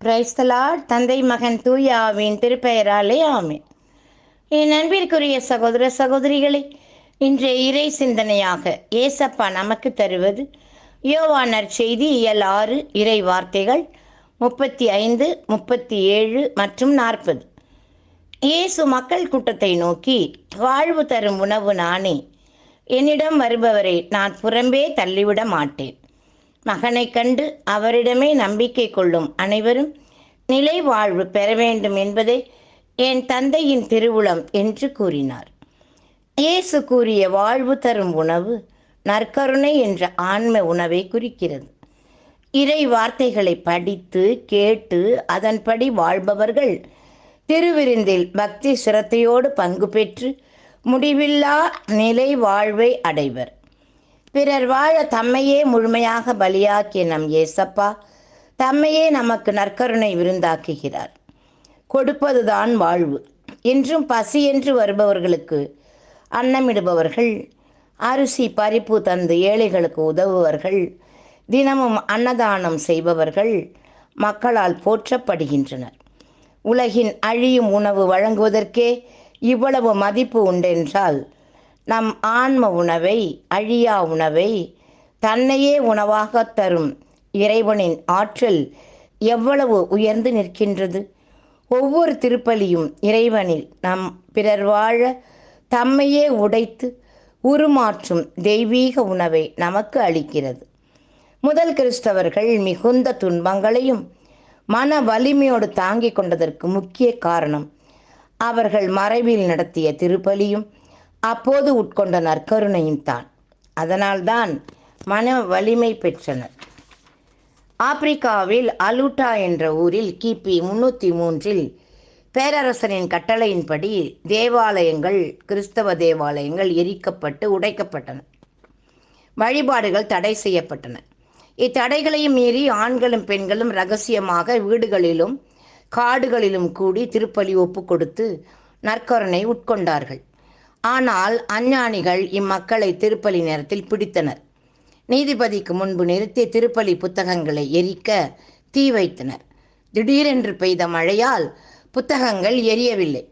Praise the Lord தந்தை மகன் தூய ஆவின் திருப்பெயராலே ஆமென். என் அன்பிற்குரிய சகோதர சகோதரிகளே இன்றைய இறை சிந்தனையாக ஏசப்பா நமக்கு தருவது யோவானர் செய்தி இயல் ஆறு இறை வார்த்தைகள் முப்பத்தி ஐந்து முப்பத்தி ஏழு மற்றும் நாற்பது. இயேசு மக்கள் கூட்டத்தை நோக்கி வாழ்வு தரும் உணவு நானே. என்னிடம் வருபவரை நான் புறம்பே தள்ளிவிட மாட்டேன். மகனைக் கண்டு அவரிடமே நம்பிக்கை கொள்ளும் அனைவரும் நிலை வாழ்வு பெற வேண்டும் என்பதே என் தந்தையின் திருவுளம் என்று கூறினார். இயேசு கூறிய வாழ்வு தரும் உணவு நற்கருணை என்ற ஆன்ம உணவை குறிக்கிறது. இறை வார்த்தைகளை படித்து கேட்டு அதன்படி வாழ்பவர்கள் திருவிருந்தில் பக்தி சிரத்தையோடு பங்கு பெற்று முடிவில்லா நிலை வாழ்வை அடைவர். பிறர் வாழ தம்மையே முழுமையாக பலியாக்கிய நம் ஏசப்பா தம்மையே நமக்கு நற்கருணை விருந்தாக்குகிறார். கொடுப்பதுதான் வாழ்வு. இன்றும் பசி என்று வருபவர்களுக்கு அன்னமிடுபவர்கள் அரிசி பறிப்பு தந்து ஏழைகளுக்கு உதவுவர்கள் தினமும் அன்னதானம் செய்பவர்கள் மக்களால் போற்றப்படுகின்றனர். உலகின் அழியும் உணவு வழங்குவதற்கே இவ்வளவு மதிப்பு உண்டென்றால் நம் ஆன்ம உணவை அழியா உணவை தன்னையே உணவாக தரும் இறைவனின் ஆற்றல் எவ்வளவு உயர்ந்து நிற்கின்றது. ஒவ்வொரு திருப்பலியும் இறைவனில் நம் பிறர் வாழ தம்மையே உடைத்து உருமாற்றும் தெய்வீக உணவை நமக்கு அளிக்கிறது. முதல் கிறிஸ்தவர்கள் மிகுந்த துன்பங்களையும் மன வலிமையோடு தாங்கிக் கொண்டதற்கு முக்கிய காரணம் அவர்கள் மறைவில் நடத்திய திருப்பலியும் அப்போது உட்கொண்ட நற்கருணையும் தான். அதனால்தான் மன வலிமை பெற்றனர். ஆப்பிரிக்காவில் அலூட்டா என்ற ஊரில் கிபி முன்னூற்றி மூன்றில் பேரரசனின் கட்டளையின்படி தேவாலயங்கள் கிறிஸ்தவ தேவாலயங்கள் எரிக்கப்பட்டு உடைக்கப்பட்டன. வழிபாடுகள் தடை செய்யப்பட்டன. இத்தடைகளையும் மீறி ஆண்களும் பெண்களும் ரகசியமாக வீடுகளிலும் காடுகளிலும் கூடி திருப்பலி ஒப்பு கொடுத்து நற்கருணை உட்கொண்டார்கள். ஆனால் அஞ்ஞானிகள் இம்மக்களை திருப்பலி நேரத்தில் பிடித்தனர். நீதிபதிக்கு முன்பு நிறுத்தி திருப்பலி புத்தகங்களை எரிக்க தீ வைத்தனர். திடீரென்று பெய்த மழையால் புத்தகங்கள் எரியவில்லை.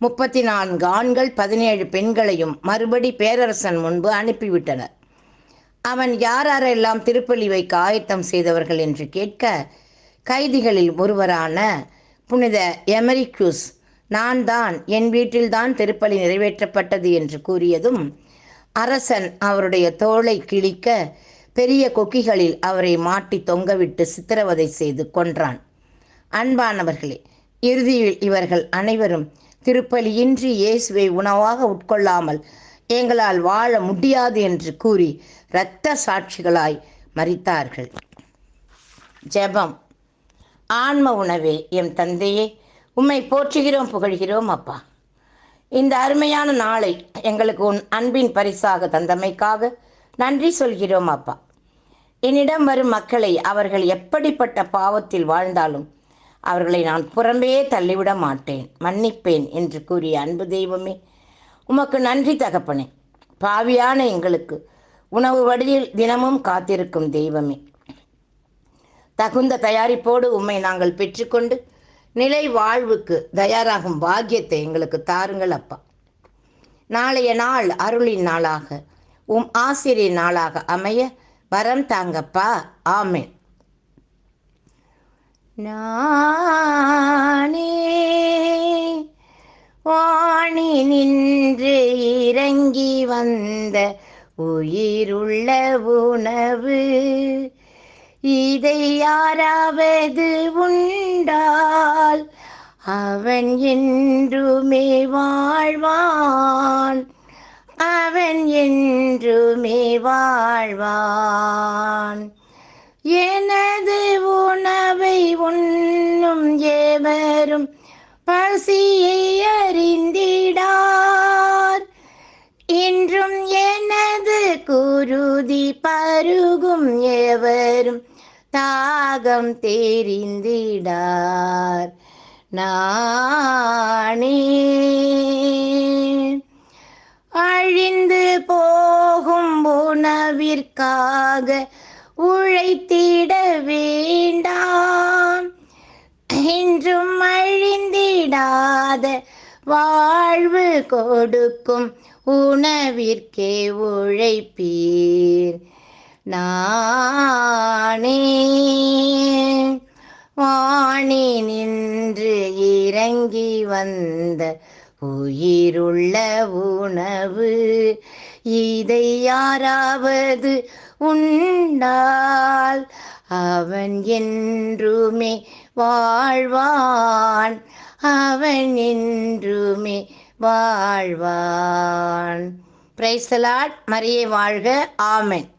முப்பத்தி நான்கு ஆண்கள் பதினேழு பெண்களையும் மறுபடி பேரரசன் முன்பு அனுப்பிவிட்டனர். அவன் யாரெல்லாம் திருப்பலி வைக்க ஆயத்தம் செய்தவர்கள் என்று கேட்க கைதிகளில் ஒருவரான புனித எமரிக்யூஸ் நான் தான் என் வீட்டில்தான் திருப்பலி நிறைவேற்றப்பட்டது என்று கூறியதும் அரசன் அவருடைய தோளை கிழிக்க பெரிய கொக்கிகளில் அவரை மாட்டி தொங்கவிட்டு சித்திரவதை செய்து கொன்றான். அன்பானவர்களே இறுதியில் இவர்கள் அனைவரும் திருப்பலியின்றி இயேசுவை உணவாக உட்கொள்ளாமல் எங்களால் வாழ முடியாது என்று கூறி இரத்த சாட்சிகளாய் மறித்தார்கள் ஜெபம். ஆன்ம உணவே எம் தந்தையே உம்மை போற்றுகிறோம் புகழ்கிறோம் அப்பா. இந்த அருமையான நாளை எங்களுக்கு உன் அன்பின் பரிசாக தந்தமைக்காக நன்றி சொல்கிறோம் அப்பா. என்னிடம் வரும் மக்களை அவர்கள் எப்படிப்பட்ட பாவத்தில் வாழ்ந்தாலும் அவர்களை நான் புறம்பே தள்ளிவிட மாட்டேன் மன்னிப்பேன் என்று கூறிய அன்பு தெய்வமே உமக்கு நன்றி தகப்பனே. பாவியான எங்களுக்கு உணவு வடியில் தினமும் காத்திருக்கும் தெய்வமே. தகுந்த தயாரிப்போடு உம்மை நாங்கள் பெற்றுக்கொண்டு நிலை வாழ்வுக்கு தயாராகும் பாக்கியத்தை எங்களுக்கு தாருங்கள் அப்பா. நாளைய நாள் அருளின் நாளாக உம் ஆசிரியர் நாளாக அமைய வரம் தாங்கப்பா. ஆமேன். நானே வாணி நின்று இறங்கி வந்த உயிருள்ள உணவு இதை யாராவது உண்டா? உண்டால் அவன் என்றுமே வாழ்வான். அவன் என்றுமே வாழ்வான். எனது உணவை உண்ணும் ஏவரும் பசியை அறிந்திடார். இன்றும் எனது குருதி பருகும் எவரும் தாகம் தெரிந்திடார். நானே. அழிந்து போகும் உணவிற்காக உழைத்திட வேண்டாம். என்றும் அழிந்திடாத வாழ்வு கொடுக்கும் உணவிற்கே உழைப்பீர். நானே. வாணி நின்று இறங்கி வந்த உயிருள்ள உணவு இதை யாராவது உண்டால் அவன் என்றுமே வாழ்வான் அவன் என்றுமே வாழ்வான். பிரைசலாட் மரியே வாழ்க. ஆமென்